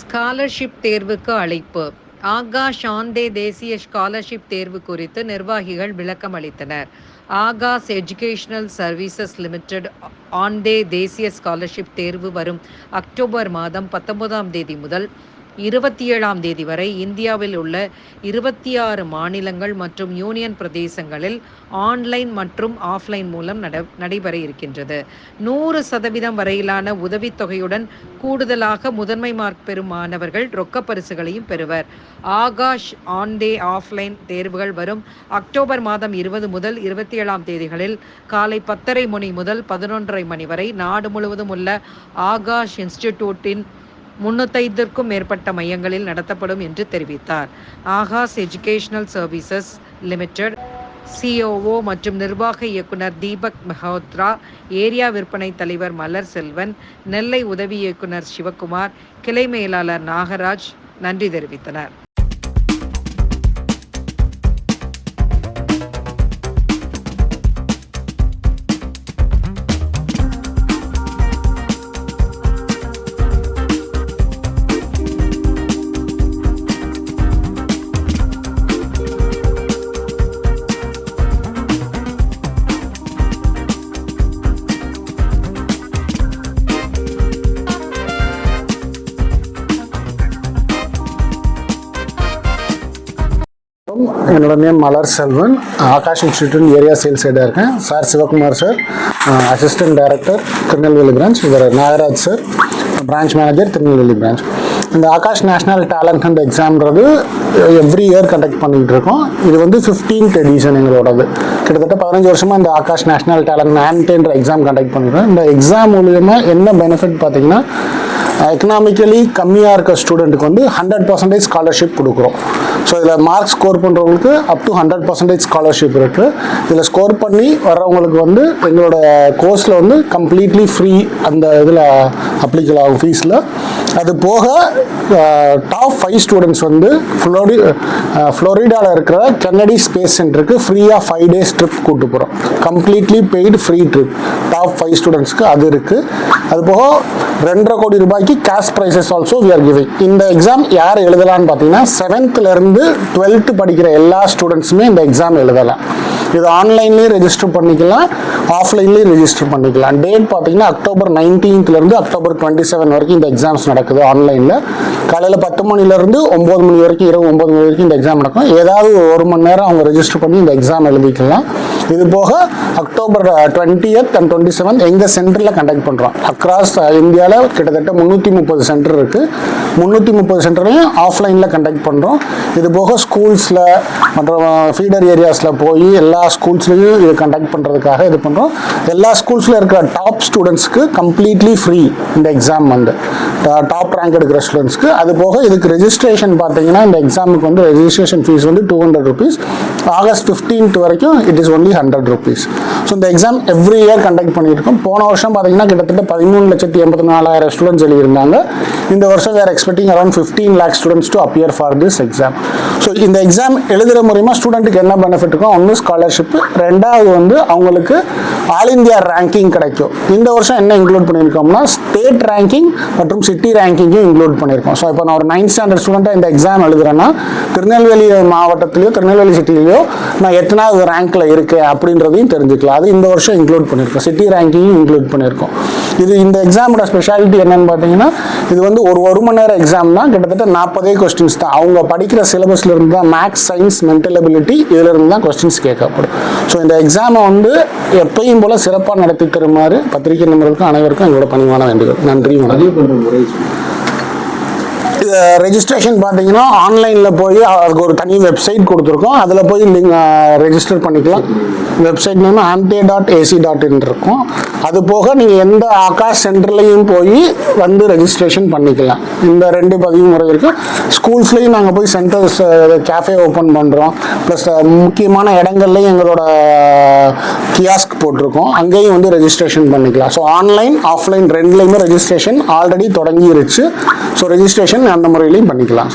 Scholarship தேர்வுக்கு அழைப்பு. ஆகா ஷாந்தே தேசிய ஸ்காலர்ஷிப் தேர்வு குறித்து நிர்வாகிகள் விளக்கம் அளித்தனர். ஆகாஸ் எஜுகேஷனல் சர்வீசஸ் லிமிடெட் ஆண்டே தேசிய ஸ்காலர்ஷிப் தேர்வு வரும் அக்டோபர் மாதம் பத்தொன்பதாம் தேதி முதல் இருபத்தி ஏழாம் தேதி வரை இந்தியாவில் உள்ள இருபத்தி ஆறு மாநிலங்கள் மற்றும் யூனியன் பிரதேசங்களில் ஆன்லைன் மற்றும் ஆஃப்லைன் மூலம் நட நடைபெற இருக்கின்றது. நூறு சதவீதம் வரையிலான உதவித்தொகையுடன் கூடுதலாக முதன்மை மார்க் பெறும் மாணவர்கள் ரொக்க பரிசுகளையும் பெறுவர். ஆகாஷ் ஆன்டே ஆஃப்லைன் தேர்வுகள் வரும் அக்டோபர் மாதம் இருபது முதல் இருபத்தி ஏழாம் தேதிகளில் காலை பத்தரை மணி முதல் பதினொன்றரை மணி வரை நாடு முழுவதும் உள்ள ஆகாஷ் இன்ஸ்டிடியூட்டின் முன்னூத்தைந்திற்கும் மேற்பட்ட மையங்களில் நடத்தப்படும் என்று தெரிவித்தார். Aakash educational services limited COO மற்றும் நிர்வாக இயக்குனர் தீபக் மெஹோத்ரா ஏரியா விற்பனை தலைவர் மலர் செல்வன் நெல்லை உதவி இயக்குனர் சிவகுமார் கிளை மேலாளர் நாகராஜ் நன்றி தெரிவித்தனர். என்னோட name Malar Selvan. Aakash institute area sales ஹெட்டாக இருக்கேன். Sir Sivakumar sir. Assistant director Tirunelveli branch இவர் Nagaraj sir. Branch manager Tirunelveli branch இந்த ஆகாஷ் நேஷனல் டேலண்ட் ஹண்ட் எக்ஸாம்ன்றது எவ்ரி இயர் கண்டக்ட் பண்ணிகிட்டு இருக்கோம். இது வந்து ஃபிஃப்டீன்த் எடிஷன் எங்களோடது. கிட்டத்தட்ட பதினஞ்சு வருஷமாக இந்த ஆகாஷ் நேஷனல் டேலண்ட் நான்டேன்ற எக்ஸாம் கண்டக்ட் பண்ணிடுறோம் இந்த எக்ஸாம் மூலியமாக என்ன பெனிஃபிட் பார்த்தீங்கன்னா எக்கனாமிக்கலி கம்மியாக இருக்க ஸ்டூடெண்ட்டுக்கு வந்து ஹண்ட்ரட் பர்சன்டேஜ் ஸ்காலர்ஷிப் கொடுக்குறோம். ஸோ இதில் மார்க் ஸ்கோர் பண்ணுறவங்களுக்கு up to hundred percentage scholarship இருக்குது இதில் ஸ்கோர் பண்ணி வர்றவங்களுக்கு வந்து எங்களோட கோர்ஸில் வந்து கம்ப்ளீட்லி ஃப்ரீ அந்த இதில் அப்ளிகல் ஆகும் ஃபீஸில் அது போக டாப் ஃபைவ் ஸ்டூடெண்ட்ஸ் வந்து ஃப்ளோரி ஃப்ளோரிடாவில் இருக்கிற கென்னடி ஸ்பேஸ் சென்டருக்கு ஃப்ரீயாக ஃபைவ் டேஸ் ட்ரிப் கூட்டு போகிறோம் completely paid free trip top five ஸ்டூடெண்ட்ஸ்க்கு அது இருக்குது அது போக ரெண்டரை கோடி ரூபாய்க்கு cash prizes also we are giving இந்த எக்ஸாம் யார் எழுதலாம்னு பார்த்தீங்கன்னா செவன்த்லேருந்து டுவெல்த்து படிக்கிற எல்லா ஸ்டூடெண்ட்ஸுமே இந்த எக்ஸாம் எழுதலாம். இது ஆன்லைன்லேயும் ரெஜிஸ்டர் பண்ணிக்கலாம் ஆஃப்லைன்லேயும் ரெஜிஸ்டர் பண்ணிக்கலாம். டேட் பார்த்தீங்கன்னா அக்டோபர் நைன்டீன்த்லேருந்து அக்டோபர் டுவெண்ட்டி செவன் வரைக்கும் இந்த எக்ஸாம்ஸ் நடக்குது ஆன்லைனில் காலையில் பத்து மணிலேருந்து ஒம்பது மணி வரைக்கும் இரவு ஒம்பது மணி வரைக்கும் இந்த எக்ஸாம் நடக்கும். ஏதாவது ஒரு மணி நேரம் அவங்க ரெஜிஸ்டர் பண்ணி இந்த எக்ஸாம் எழுதிக்கலாம். இது போக October twentieth and twenty seven எங்கள் சென்டரில் கண்டக்ட் பண்ணுறோம் அக்ராஸ் இந்தியாவில் கிட்டத்தட்ட முந்நூற்றி முப்பது சென்டர் இருக்குது முந்நூற்றி முப்பது சென்டர்லையும் ஆஃப்லைனில் கண்டக்ட் பண்ணுறோம் இது போக ஸ்கூல்ஸில் மற்றும் ஃபீடர் ஏரியாஸில் போய் எல்லா ஸ்கூல்ஸ்லேயும் இது கண்டக்ட் பண்ணுறதுக்காக இது பண்ணுறோம் எல்லா ஸ்கூல்ஸில் இருக்கிற டாப் ஸ்டூடெண்ட்ஸ்க்கு கம்ப்ளீட்லி ஃப்ரீ இந்த எக்ஸாம் வந்து. டாப் ரேங்க் எடுக்கிற ஸ்டூடெண்ட்ஸ்க்கு அது போக இதுக்கு ரெஜிஸ்ட்ரேஷன் பார்த்தீங்கன்னா இந்த எக்ஸாமுக்கு வந்து ரெஜிஸ்ட்ரேஷன் ஃபீஸ் வந்து two hundred rupees August fifteenth வரைக்கும் it is only hundred rupees so இந்த எக்ஸாம் எவ்ரி இயர் கண்டக்ட் பண்ணியிருக்கோம். போன வருஷம் பார்த்தீங்கன்னா கிட்டத்தட்ட பதிமூணு லட்சத்தி எண்பத்தி நாலாயிரம் ஸ்டூடெண்ட்ஸ் எழுதியிருந்தாங்க. இந்த வருஷம் வேறு expecting around fifteen lakh students to appear for this exam so இந்த எக்ஸாம் எழுதுகிற மூலிமா ஸ்டூடெண்ட்டுக்கு என்ன பெனிஃபிட் இருக்கும் ஒன்று ஸ்காலர்ஷிப் ரெண்டாவது வந்து அவங்களுக்கு ஆல் இந்தியா ரேங்கிங் கிடைக்கும். இந்த வருஷம் என்ன இன்க்ளூட் பண்ணியிருக்கோம்னா ஸ்டேட் ரேங்கிங் மற்றும் சிட்டி ரேங்கிங்கும் இன்க்ளூட் பண்ணியிருக்கோம். ஸோ இப்போ நான் ஒரு நைன்த் ஸ்டாண்டர்ட் ஸ்டூடெண்ட்டாக இந்த எக்ஸாம் எழுதுறேன்னா திருநெல்வேலி மாவட்டத்திலையோ திருநெல்வேலி சிட்டிலையோ நான் எத்தனாவது ரேங்க்கில் இருக்கேன் அப்படின்றதையும் தெரிஞ்சுக்கலாம். அது இந்த வருஷம் இன்க்ளூட் பண்ணியிருக்கோம். சிட்டி ரேங்கிங்கும் இன்க்ளூட் பண்ணியிருக்கோம். இது இந்த எக்ஸாமோட ஸ்பெஷாலிட்டி என்னன்னு பார்த்தீங்கன்னா இது வந்து ஒரு ஒரு மணி நேரம் எக்ஸாம் தான். கிட்டத்தட்ட நாற்பதே கொஸ்டின்ஸ் தான். அவங்க படிக்கிற சிலபஸ்ல இருந்து தான் மேக்ஸ் சயின்ஸ் மென்டல் அபிலிட்டி இதுல இருந்து தான் கொஸ்டின்ஸ் கேட்கப்படும். ஸோ இந்த எக்ஸாமை வந்து எப்பயும் போல் சிறப்பாக நடத்தி தருமாறு பத்திரிகை நிபுணர்களுக்கும் அனைவருக்கும் இதோட பணிவான வேண்டுகோள். நன்றி வணக்கம். ரெஜிஸ்ட்ரேஷன் பார்த்தீங்கன்னா ஆன்லைனில் போய் அதுக்கு ஒரு தனி வெப்சைட் கொடுத்துருக்கோம். அதில் போய் நீங்கள் ரெஜிஸ்டர் பண்ணிக்கலாம். Website name ANTHE dot AC dot in இருக்கும். அது போக நீங்கள் எந்த ஆகாஷ் சென்டர்லையும் போய் வந்து ரெஜிஸ்ட்ரேஷன் பண்ணிக்கலாம். இந்த ரெண்டு பதிவு முறை இருக்குது ஸ்கூல்ஸ்லேயும் நாங்கள் போய் சென்டர்ஸ் கேஃபே ஓப்பன் பண்ணுறோம் ப்ளஸ் முக்கியமான இடங்கள்லையும் எங்களோட கியாஸ்க் போட்டிருக்கோம். அங்கேயும் வந்து ரெஜிஸ்ட்ரேஷன் பண்ணிக்கலாம். ஸோ ஆன்லைன் ஆஃப்லைன் ரெண்டுலேயுமே ரெஜிஸ்ட்ரேஷன் ஆல்ரெடி தொடங்கிருச்சு. ஸோ ரெஜிஸ்ட்ரேஷன் அந்த முறையிலையும் பண்ணிக்கலாம்.